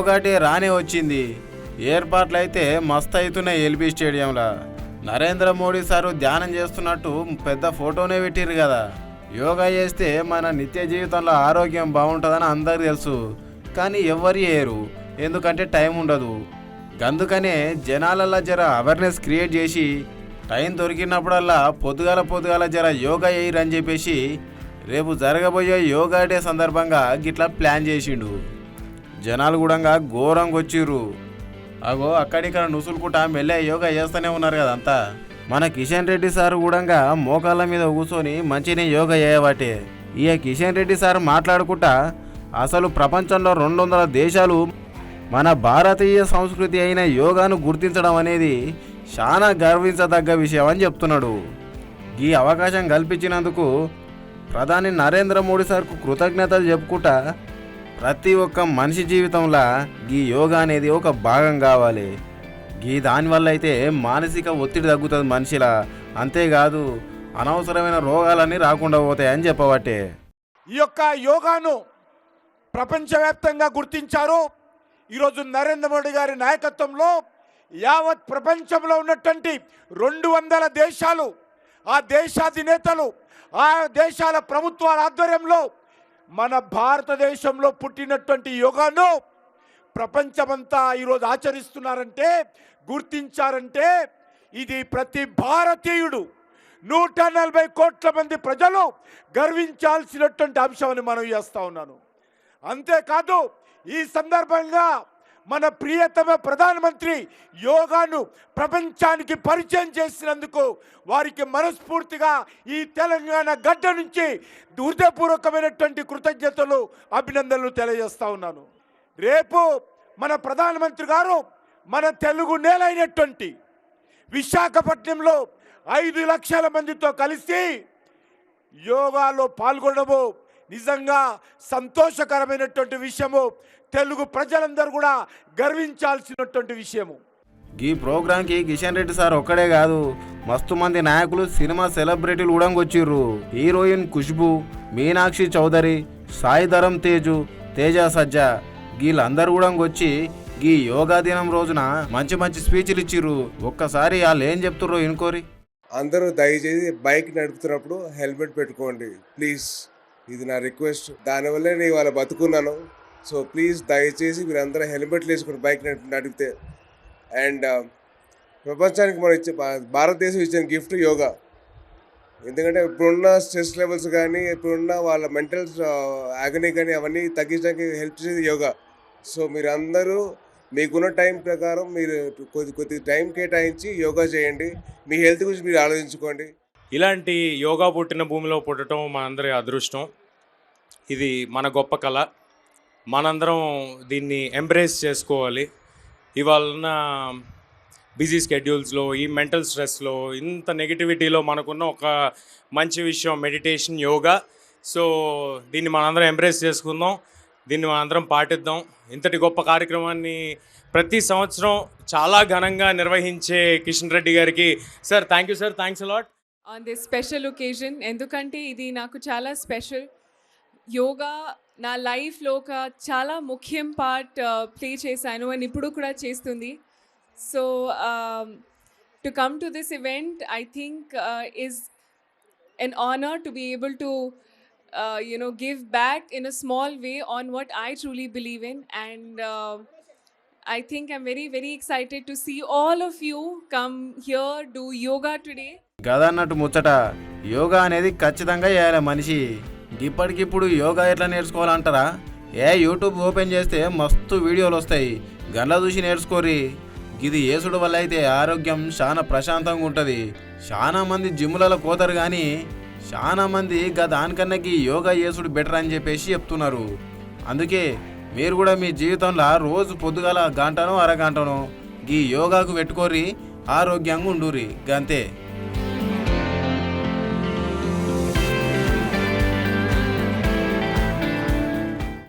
Yoga day రానే వచ్చింది. ఏర్పాట్లయితే మస్తు అవుతున్నాయి ఎల్బీ స్టేడియంలో. నరేంద్ర మోడీ సారు ధ్యానం చేస్తున్నట్టు పెద్ద ఫోటోనే పెట్టిర్రు కదా యోగా చేస్తే మన నిత్య జీవితంలో ఆరోగ్యం బాగుంటుందని అందరికి తెలుసు. కానీ ఎవ్వరు చేయరు ఎందుకంటే టైం ఉండదు. అందుకనే జనాలల్లో జర అవేర్నెస్ క్రియేట్ చేసి టైం దొరికినప్పుడల్లా పొద్దుగాల పొద్దుగాల జర యోగా చేయరని చెప్పేసి రేపు జరగబోయే యోగా డే సందర్భంగా గిట్లా ప్లాన్ చేసిండు. జనాలు కూడా ఘోరంగా వచ్చిర్రు. అగో అక్కడిక్కడ నుసులుకుంటా మెల్లే యోగా చేస్తూనే ఉన్నారు కదా అంతా. మన కిషన్ రెడ్డి సార్ కూడా మోకాళ్ళ మీద కూర్చొని మంచినే యోగా చేయవాటే ఇక కిషన్ రెడ్డి సార్ మాట్లాడుకుంటా అసలు ప్రపంచంలో రెండు వందల దేశాలు మన భారతీయ సంస్కృతి అయిన యోగాను గుర్తించడం అనేది చాలా గర్వించదగ్గ విషయం అని చెప్తున్నాడు. ఈ అవకాశం కల్పించినందుకు ప్రధాని నరేంద్ర మోడీ సార్కు కృతజ్ఞతలు చెప్పుకుంటా ప్రతి ఒక్క మనిషి జీవితంలో ఈ యోగా అనేది ఒక భాగం కావాలి. ఈ దానివల్ల అయితే మానసిక ఒత్తిడి తగ్గుతుంది మనిషిలా. అంతేకాదు అనవసరమైన రోగాలన్నీ రాకుండా పోతాయని చెప్పబట్టే. ఈ యొక్క యోగాను ప్రపంచవ్యాప్తంగా గుర్తించారు. ఈరోజు నరేంద్ర మోడీ గారి నాయకత్వంలో యావత్ ప్రపంచంలో ఉన్నటువంటి రెండు వందల దేశాలు ఆ దేశాధినేతలు ఆ దేశాల ప్రభుత్వాల ఆధ్వర్యంలో మన భారతదేశంలో పుట్టినటువంటి యోగాను ప్రపంచమంతా ఈరోజు ఆచరిస్తున్నారంటే గుర్తించారంటే ఇది ప్రతి భారతీయుడు నూట నలభై కోట్ల మంది ప్రజలు గర్వించాల్సినటువంటి అంశం అని మనం చేస్తా ఉన్నాను. అంతేకాదు ఈ సందర్భంగా మన ప్రియతమ ప్రధానమంత్రి యోగాను ప్రపంచానికి పరిచయం చేసినందుకు వారికి మనస్ఫూర్తిగా ఈ తెలంగాణ గడ్డ నుంచి హృదయపూర్వకమైనటువంటి కృతజ్ఞతలు అభినందనలు తెలియజేస్తా ఉన్నాను. రేపు మన ప్రధానమంత్రి గారు మన తెలుగు నేలైనటువంటి విశాఖపట్నంలో ఐదు లక్షల మందితో కలిసి యోగాలో పాల్గొనడము నిజంగా సంతోషకరమైనటువంటి విషయము. తెలుగు ప్రజలందరూ కూడా గర్వించాల్సినటువంటి విషయము. ఈ ప్రోగ్రాంకి కిషన్ రెడ్డి సార్ ఒక్కడే కాదు మస్తు మంది నాయకులు సినిమా సెలబ్రిటీలు కూడా వచ్చిర్రు హీరోయిన్ ఖుష్బు మీనాక్షి చౌదరి సాయి ధరం తేజు తేజ సజ్జా వీళ్ళందరూ కూడా వచ్చి ఈ యోగా దినం రోజున మంచి మంచి స్పీచ్లు ఇచ్చిర్రు. ఒక్కసారి వాళ్ళు ఏం చెప్తుర్రో ఇనుకోరి అందరూ దయచేసి బైక్ నడుపుతున్నప్పుడు హెల్మెట్ పెట్టుకోండి ప్లీజ్. ఇది నా రిక్వెస్ట్ దానివల్లే నేను ఇవాళ బతుకున్నాను. సో ప్లీజ్ దయచేసి మీరు అందరూ హెల్మెట్లు వేసుకుని బైక్ నడిపి నడిపితే. అండ్ uh, ప్రపంచానికి మనం ఇచ్చే భారతదేశం ఇచ్చిన గిఫ్ట్ యోగా. ఎందుకంటే ఇప్పుడున్న స్ట్రెస్ లెవెల్స్ కానీ ఇప్పుడున్న వాళ్ళ మెంటల్ ఆగనీ uh, కానీ అవన్నీ తగ్గించడానికి హెల్ప్ చేసేది యోగా. సో మీరు అందరూ మీకున్న టైం ప్రకారం మీరు కొద్ది కొద్ది టైం కేటాయించి యోగా చేయండి. మీ హెల్త్ గురించి మీరు ఆలోచించుకోండి. ఇలాంటి యోగా పుట్టిన భూమిలో పుట్టడం అందరి అదృష్టం. ఇది మన గొప్ప కళ. మనందరం దీన్ని ఎంబ్రేస్ చేసుకోవాలి. ఇవాళ బిజీ స్కెడ్యూల్స్లో ఈ మెంటల్ స్ట్రెస్లో ఇంత నెగిటివిటీలో మనకున్న ఒక మంచి విషయం మెడిటేషన్ యోగా సో దీన్ని మనందరం ఎంబ్రేస్ చేసుకుందాం. దీన్ని మనందరం పాటిద్దాం. ఇంతటి గొప్ప కార్యక్రమాన్ని ప్రతి సంవత్సరం చాలా ఘనంగా నిర్వహించే కిషన్ రెడ్డి గారికి sir thank you sir thanks a lot on this special occasion ఎందుకంటే ఇది నాకు చాలా స్పెషల్ యోగా నా లైఫ్లో ఒక చాలా ముఖ్యం పార్ట్ ప్లే చేశాను అని ఇప్పుడు కూడా చేస్తుంది. So to come to this event I think is an honour to be able to you know give back in a small way on what I truly believe in and I think I'm very very excited to see all of you come here do yoga today గదన్నట్టు ముచ్చట యోగా అనేది ఖచ్చితంగా చేయాలి మనిషి. ఇప్పటికిప్పుడు యోగా ఎట్లా నేర్చుకోవాలంటారా? ఏ YouTube open చేస్తే మస్తు వీడియోలు వస్తాయి. గండ్ల చూసి నేర్చుకోరి ఇది యేసుడు వల్ల అయితే ఆరోగ్యం చాలా ప్రశాంతంగా ఉంటుంది. చాలా మంది జిమ్లలో పోతారు కానీ చాలా మంది గా ఈ యోగా యేసుడు బెటర్ అని చెప్పేసి చెప్తున్నారు. అందుకే మీరు కూడా మీ జీవితంలో రోజు పొద్దుగాల గంటనో అరగంటను ఈ యోగాకు పెట్టుకోరి ఆరోగ్యంగా ఉండురి గంతే.